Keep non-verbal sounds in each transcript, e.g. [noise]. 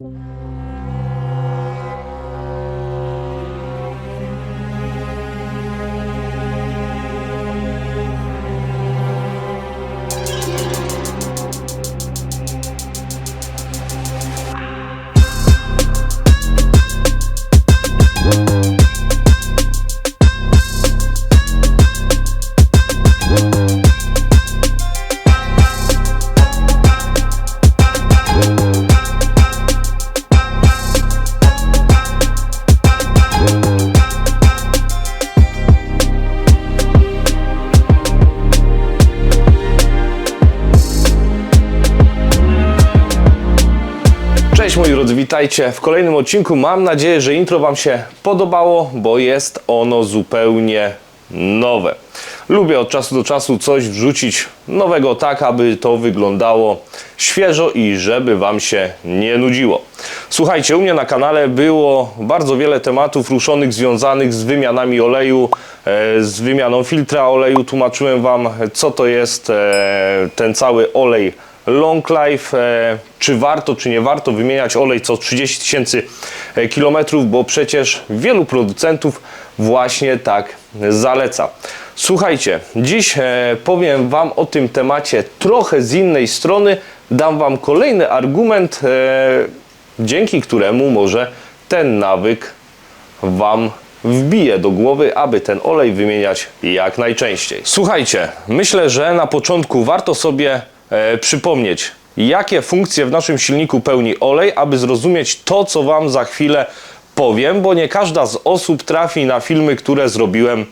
Música Cześć moi drodzy, witajcie w kolejnym odcinku. Mam nadzieję, że intro Wam się podobało, bo jest ono zupełnie nowe. Lubię od czasu do czasu coś wrzucić nowego, tak aby to wyglądało świeżo i żeby Wam się nie nudziło. Słuchajcie, u mnie na kanale było bardzo wiele tematów ruszonych związanych z wymianami oleju, e, z wymianą filtra oleju. Tłumaczyłem Wam, co to jest e, ten cały olej Long Life, e, czy warto, czy nie warto wymieniać olej co 30 tysięcy e, kilometrów, bo przecież wielu producentów właśnie tak zaleca. Słuchajcie, dziś e, powiem Wam o tym temacie trochę z innej strony. Dam Wam kolejny argument, dzięki któremu może ten nawyk Wam wbije do głowy, aby ten olej wymieniać jak najczęściej. Słuchajcie, myślę, że na początku warto sobie e, przypomnieć, jakie funkcje w naszym silniku pełni olej, aby zrozumieć to, co Wam za chwilę powiem, bo nie każda z osób trafi na filmy, które zrobiłem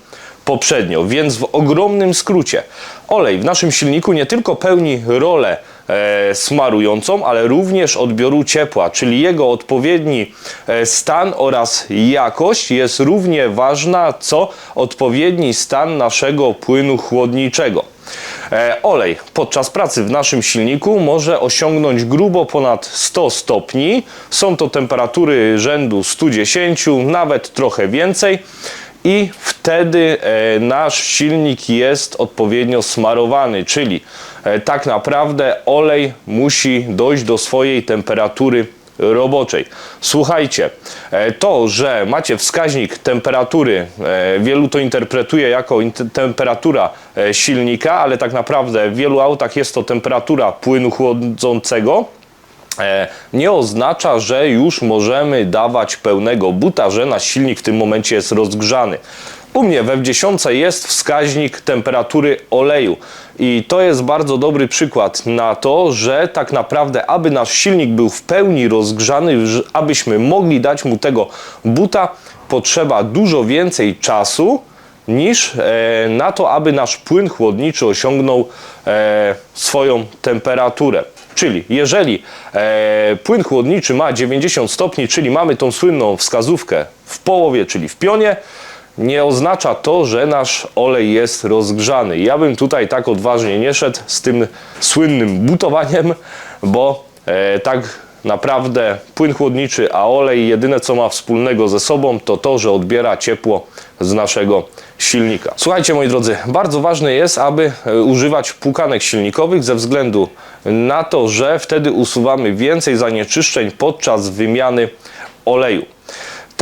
poprzednio, więc w ogromnym skrócie. Olej w naszym silniku nie tylko pełni rolę e, smarującą, ale również odbioru ciepła, czyli jego odpowiedni e, stan oraz jakość jest równie ważna co odpowiedni stan naszego płynu chłodniczego. E, Olej podczas pracy w naszym silniku może osiągnąć grubo ponad 100 stopni. Są to temperatury rzędu 110, nawet trochę więcej. I wtedy e, nasz silnik jest odpowiednio smarowany, czyli e, tak naprawdę olej musi dojść do swojej temperatury roboczej. Słuchajcie, e, to, że macie wskaźnik temperatury, e, wielu to interpretuje jako temperatura e, silnika, ale tak naprawdę w wielu autach jest to temperatura płynu chłodzącego. Nie oznacza, że już możemy dawać pełnego buta, że nasz silnik w tym momencie jest rozgrzany. U mnie we W10 jest wskaźnik temperatury oleju i to jest bardzo dobry przykład na to, że tak naprawdę, aby nasz silnik był w pełni rozgrzany, abyśmy mogli dać mu tego buta, potrzeba dużo więcej czasu niż e, na to, aby nasz płyn chłodniczy osiągnął e, swoją temperaturę. Czyli jeżeli e, płyn chłodniczy ma 90 stopni, czyli mamy tą słynną wskazówkę w połowie, czyli w pionie, nie oznacza to, że nasz olej jest rozgrzany. Ja bym tutaj tak odważnie nie szedł z tym słynnym butowaniem, bo e, tak naprawdę płyn chłodniczy, a olej jedyne co ma wspólnego ze sobą to to, że odbiera ciepło z naszego silnika. Słuchajcie moi drodzy, bardzo ważne jest, aby e, używać płukanek silnikowych ze względu na to, że wtedy usuwamy więcej zanieczyszczeń podczas wymiany oleju.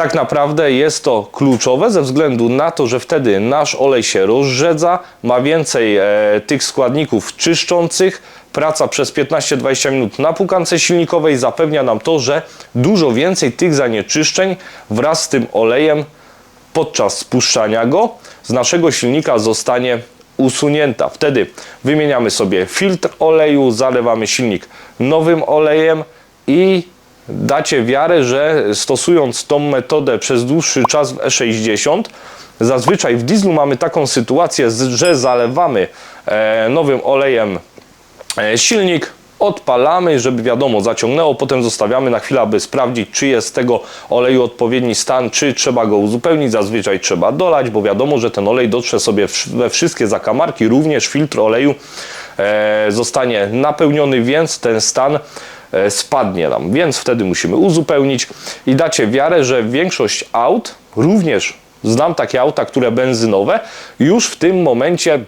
Tak naprawdę jest to kluczowe ze względu na to, że wtedy nasz olej się rozrzedza, ma więcej e, tych składników czyszczących. Praca przez 15-20 minut na płukance silnikowej zapewnia nam to, że dużo więcej tych zanieczyszczeń wraz z tym olejem podczas spuszczania go z naszego silnika zostanie usunięta. Wtedy wymieniamy sobie filtr oleju, zalewamy silnik nowym olejem i dacie wiarę, że stosując tą metodę przez dłuższy czas w E60, zazwyczaj w dieslu mamy taką sytuację, że zalewamy e, nowym olejem e, silnik, odpalamy, żeby wiadomo, zaciągnęło, potem zostawiamy na chwilę, aby sprawdzić, czy jest tego oleju odpowiedni stan, czy trzeba go uzupełnić. Zazwyczaj trzeba dolać, bo wiadomo, że ten olej dotrze sobie we wszystkie zakamarki, również filtr oleju e, zostanie napełniony, więc ten stan spadnie nam, więc wtedy musimy uzupełnić i dacie wiarę, że większość aut, również znam takie auta, które benzynowe, już w tym momencie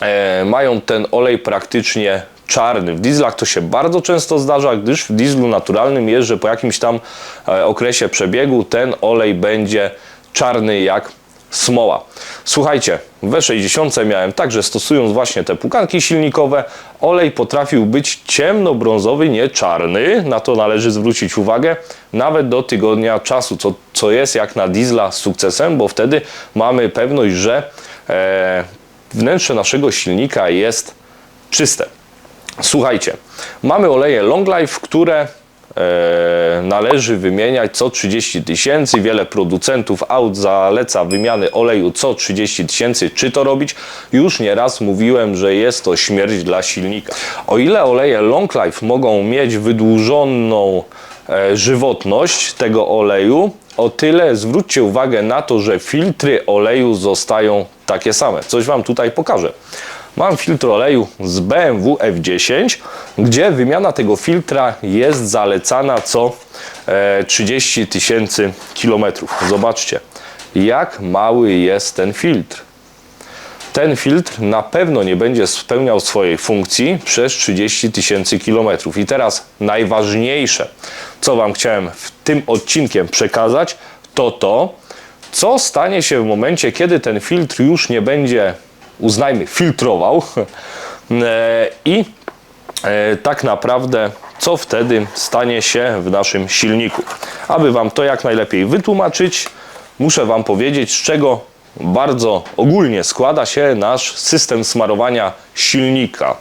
e, mają ten olej praktycznie czarny. W dieslach to się bardzo często zdarza, gdyż w dieslu naturalnym jest, że po jakimś tam e, okresie przebiegu ten olej będzie czarny jak smoła. Słuchajcie, w E60 miałem także stosując właśnie te pukanki silnikowe, olej potrafił być ciemnobrązowy, nie czarny, na to należy zwrócić uwagę, nawet do tygodnia czasu, co, co jest jak na diesla sukcesem, bo wtedy mamy pewność, że e, wnętrze naszego silnika jest czyste. Słuchajcie, mamy oleje Long Life, które należy wymieniać co 30 tysięcy. Wiele producentów aut zaleca wymiany oleju co 30 tysięcy. Czy to robić? Już nieraz mówiłem, że jest to śmierć dla silnika. O ile oleje Long Life mogą mieć wydłużoną e, żywotność tego oleju, o tyle zwróćcie uwagę na to, że filtry oleju zostają takie same. Coś Wam tutaj pokażę. Mam filtr oleju z BMW F10, gdzie wymiana tego filtra jest zalecana co e, 30 tysięcy kilometrów. Zobaczcie, jak mały jest ten filtr. Ten filtr na pewno nie będzie spełniał swojej funkcji przez 30 tysięcy kilometrów. I teraz najważniejsze, co Wam chciałem w tym odcinkiem przekazać, to to, co stanie się w momencie, kiedy ten filtr już nie będzie uznajmy, filtrował [laughs] E, i e, tak naprawdę co wtedy stanie się w naszym silniku. Aby Wam to jak najlepiej wytłumaczyć, muszę Wam powiedzieć, z czego bardzo ogólnie składa się nasz system smarowania silnika.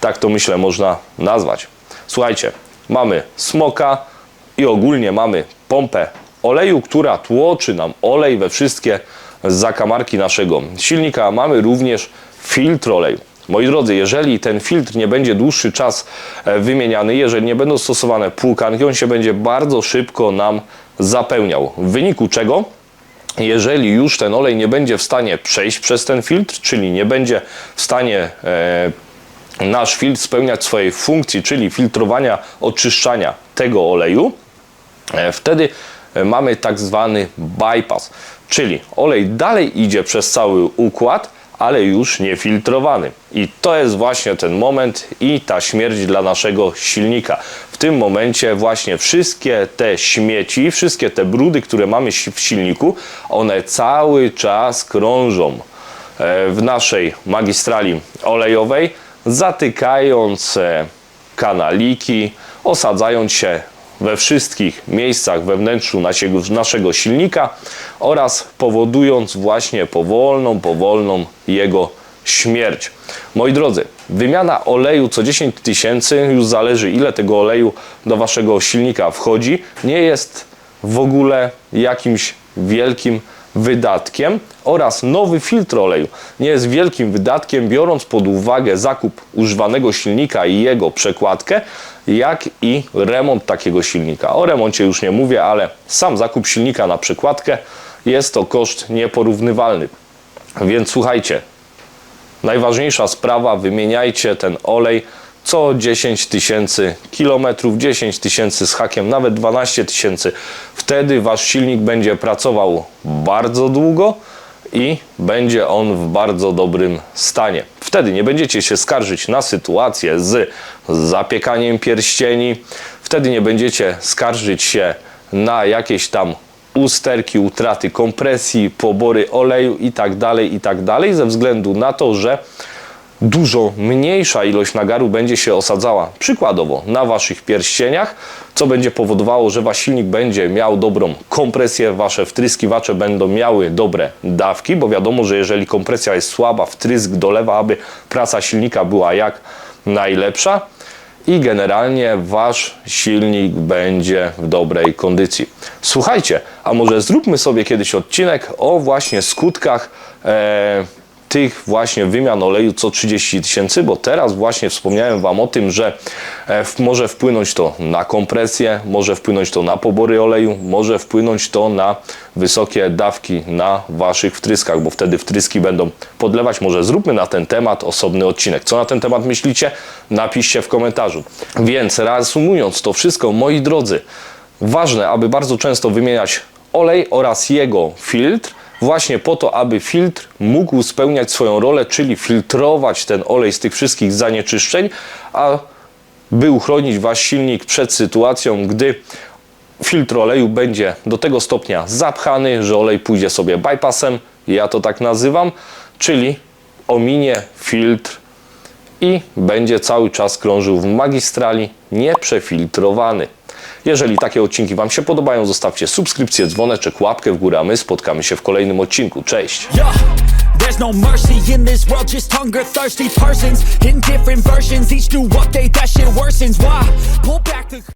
Tak to myślę można nazwać. Słuchajcie, mamy smoka i ogólnie mamy pompę oleju, która tłoczy nam olej we wszystkie zakamarki naszego silnika. Mamy również filtr oleju. Moi drodzy, jeżeli ten filtr nie będzie dłuższy czas e, wymieniany, jeżeli nie będą stosowane płukanki, on się będzie bardzo szybko nam zapełniał. W wyniku czego jeżeli już ten olej nie będzie w stanie przejść przez ten filtr, czyli nie będzie w stanie e, nasz filtr spełniać swojej funkcji, czyli filtrowania, oczyszczania tego oleju, e, wtedy e, mamy tak zwany bypass, czyli olej dalej idzie przez cały układ, ale już niefiltrowany. I to jest właśnie ten moment i ta śmierć dla naszego silnika. W tym momencie właśnie wszystkie te śmieci, wszystkie te brudy, które mamy w silniku, one cały czas krążą e, w naszej magistrali olejowej, zatykając kanaliki, osadzając się we wszystkich miejscach we wnętrzu naszego, naszego silnika oraz powodując właśnie powolną, powolną jego śmierć. Moi drodzy, wymiana oleju co 10 tysięcy, już zależy ile tego oleju do waszego silnika wchodzi, nie jest w ogóle jakimś wielkim wydatkiem oraz nowy filtr oleju nie jest wielkim wydatkiem, biorąc pod uwagę zakup używanego silnika i jego przekładkę, jak i remont takiego silnika. O remoncie już nie mówię, ale sam zakup silnika na przekładkę jest to koszt nieporównywalny. Więc słuchajcie, najważniejsza sprawa, wymieniajcie ten olej co 10 tysięcy kilometrów, 10 tysięcy z hakiem, nawet 12 tysięcy. Wtedy wasz silnik będzie pracował bardzo długo i będzie on w bardzo dobrym stanie. Wtedy nie będziecie się skarżyć na sytuację z zapiekaniem pierścieni, wtedy nie będziecie skarżyć się na jakieś tam usterki, utraty kompresji, pobory oleju i tak dalej, i tak ze względu na to, że dużo mniejsza ilość nagaru będzie się osadzała przykładowo na waszych pierścieniach, co będzie powodowało, że wasz silnik będzie miał dobrą kompresję, wasze wtryskiwacze będą miały dobre dawki, bo wiadomo, że jeżeli kompresja jest słaba, wtrysk dolewa, aby praca silnika była jak najlepsza i generalnie wasz silnik będzie w dobrej kondycji. Słuchajcie, a może zróbmy sobie kiedyś odcinek o właśnie skutkach e, tych właśnie wymian oleju co 30 tysięcy, bo teraz właśnie wspomniałem Wam o tym, że e, może wpłynąć to na kompresję, może wpłynąć to na pobory oleju, może wpłynąć to na wysokie dawki na Waszych wtryskach, bo wtedy wtryski będą podlewać. Może zróbmy na ten temat osobny odcinek. Co na ten temat myślicie? Napiszcie w komentarzu. Więc reasumując to wszystko, moi drodzy, ważne, aby bardzo często wymieniać olej oraz jego filtr, właśnie po to, aby filtr mógł spełniać swoją rolę, czyli filtrować ten olej z tych wszystkich zanieczyszczeń, a by uchronić Wasz silnik przed sytuacją, gdy filtr oleju będzie do tego stopnia zapchany, że olej pójdzie sobie bypassem, ja to tak nazywam, czyli ominie filtr i będzie cały czas krążył w magistrali nieprzefiltrowany. Jeżeli takie odcinki Wam się podobają, zostawcie subskrypcję, dzwoneczek, łapkę w górę, a my spotkamy się w kolejnym odcinku. Cześć! There's no mercy in this world, just hunger thirsty persons in different versions. Each new update, that shit worsens. Why? Pull back the.